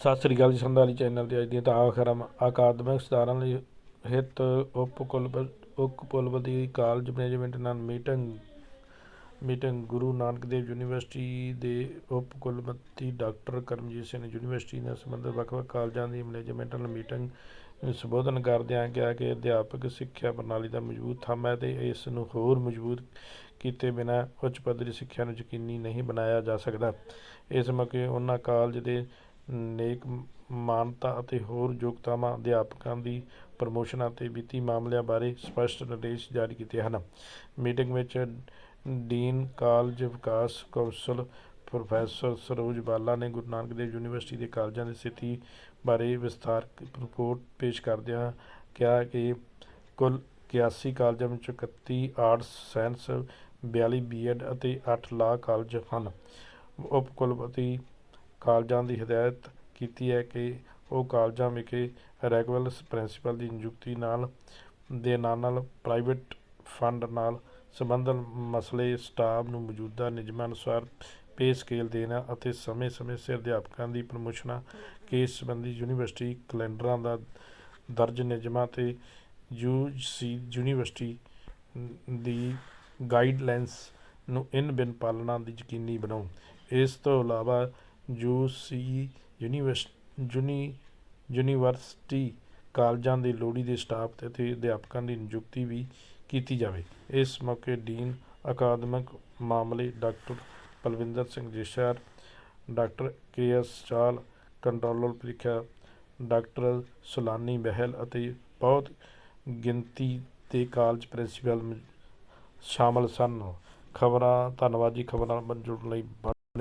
ਸਤਿ ਸ੍ਰੀ ਅਕਾਲ ਜੀ ਸੰਧਾਲੀ ਚੈਨਲ ਤੇ ਅੱਜ ਦੀਆਂ ਤਾਂ ਆਖਰ ਅਕਾਦਮਿਕ ਸੁਧਾਰਾਂ ਲਈ ਹਿੱਤ ਉਪ ਕੁਲਪ ਉਪ ਕੁਲਪਤੀ ਕਾਲਜ ਮੈਨੇਜਮੈਂਟ ਨਾਲ meeting meeting Guru Nanak Dev university ਦੇ ਉਪ ਕੁਲਪਤੀ ਡਾਕਟਰ ਕਰਮਜੀਤ ਸਿੰਘ ਯੂਨੀਵਰਸਿਟੀ ਨਾਲ ਸੰਬੰਧਿਤ ਵੱਖ-ਵੱਖ ਕਾਲਜਾਂ ਦੀ ਮੈਨੇਜਮੈਂਟ ਨਾਲ ਮੀਟਿੰਗ ਸੰਬੋਧਨ ਕਰਦਿਆਂ ਕਿਹਾ ਕਿ ਅਧਿਆਪਕ ਸਿੱਖਿਆ ਪ੍ਰਣਾਲੀ ਦਾ ਮਜ਼ਬੂਤ ਥੰਮ ਹੈ ਤੇ ਇਸ ਨੂੰ ਹੋਰ ਮਜ਼ਬੂਤ ਕੀਤੇ ਬਿਨਾਂ ਉੱਚ ਪੱਧਰੀ ਸਿੱਖਿਆ ਨੂੰ ਯਕੀਨੀ ਨਹੀਂ ਬਣਾਇਆ ਜਾ ਸਕਦਾ। ਇਸ ਮੌਕੇ ਉਹਨਾਂ ਕਾਲਜ ਦੇ ਨੇਕ ਮਾਨਤਾ ਅਤੇ ਹੋਰ ਯੋਗਤਾਵਾਂ ਅਧਿਆਪਕਾਂ ਦੀ ਪ੍ਰਮੋਸ਼ਨ ਅਤੇ ਵਿੱਤੀ ਮਾਮਲਿਆਂ ਬਾਰੇ ਸਪਸ਼ਟ ਨਿਰਦੇਸ਼ ਜਾਰੀ ਕੀਤੇ ਹਨ। ਮੀਟਿੰਗ ਵਿੱਚ ਡੀਨ ਕਾਲਜ ਵਿਕਾਸ ਕੌਂਸਲ ਪ੍ਰੋਫੈਸਰ ਸਰੋਜ ਬਾਲਾ ਨੇ ਗੁਰੂ ਨਾਨਕ ਦੇਵ ਯੂਨੀਵਰਸਿਟੀ ਦੇ ਕਾਲਜਾਂ ਦੀ ਸਥਿਤੀ ਬਾਰੇ ਵਿਸਥਾਰਕ ਰਿਪੋਰਟ ਪੇਸ਼ ਕਰਦਿਆਂ ਕਿਹਾ ਕਿ ਕੁੱਲ 81 ਕਾਲਜਾਂ ਵਿੱਚ 31 ਆਰਟਸ, ਸਾਇੰਸ 42 ਬੀਐਡ ਅਤੇ 8 ਲਾ ਕਾਲਜ ਹਨ। ਉਪ ਕੁਲਪਤੀ ਕਾਲਜਾਂ ਦੀ ਹਦਾਇਤ ਕੀਤੀ ਹੈ ਕਿ ਉਹ ਕਾਲਜਾਂ ਵਿਖੇ ਰੈਗੂਲਰ ਪ੍ਰਿੰਸੀਪਲ ਦੀ ਨਿਯੁਕਤੀ ਨਾਲ ਦੇ ਨਾਲ ਨਾਲ ਪ੍ਰਾਈਵੇਟ ਫੰਡ ਨਾਲ ਸੰਬੰਧਿਤ ਮਸਲੇ ਸਟਾਫ ਨੂੰ ਮੌਜੂਦਾ ਨਿਯਮਾਂ ਅਨੁਸਾਰ ਪੇ ਸਕੇਲ ਦੇਣਾ ਅਤੇ ਸਮੇਂ-ਸਮੇਂ ਸਿਰ ਅਧਿਆਪਕਾਂ ਦੀ ਪ੍ਰਮੋਸ਼ਨਾਂ, ਕੇਸ ਸੰਬੰਧੀ ਯੂਨੀਵਰਸਿਟੀ ਕੈਲੰਡਰਾਂ ਦਾ ਦਰਜ ਨਿਯਮਾਂ ਤੇ ਯੂਜੀ ਯੂਨੀਵਰਸਿਟੀ ਦੀ ਗਾਈਡਲਾਈਨਸ ਨੂੰ ਇਨ ਬਿਨ ਪਾਲਣਾ ਦੀ ਯਕੀਨੀ ਬਣਾਓ। ਇਸ ਤੋਂ ਇਲਾਵਾ ਯੂਸੀ ਯੂਨੀਵਰਸ, ਯੂਨੀ, ਯੂਨੀਵਰਸਿਟੀ ਕਾਲਜਾਂ ਦੇ ਲੋੜੀਂਦੇ ਸਟਾਫ ਅਤੇ ਅਧਿਆਪਕਾਂ ਦੀ ਨਿਯੁਕਤੀ ਵੀ ਕੀਤੀ ਜਾਵੇ। ਇਸ ਮੌਕੇ ਡੀਨ ਅਕਾਦਮਿਕ ਮਾਮਲੇ doctor Palwinder Singh Jeshar, doctor K S Chal controller ਪ੍ਰੀਖਿਆ ਡਾਕਟਰ ਸੁਲਾਨੀ ਬਹਿਲ ਅਤੇ ਬਹੁਤ ਗਿਣਤੀ ਦੇ ਕਾਲਜ ਪ੍ਰਿੰਸੀਪਲ ਸ਼ਾਮਲ ਸਨ। ਖਬਰਾਂ, ਧੰਨਵਾਦ ਜੀ, ਖਬਰਾਂ ਨਾਲ ਜੁੜਨ ਲਈ।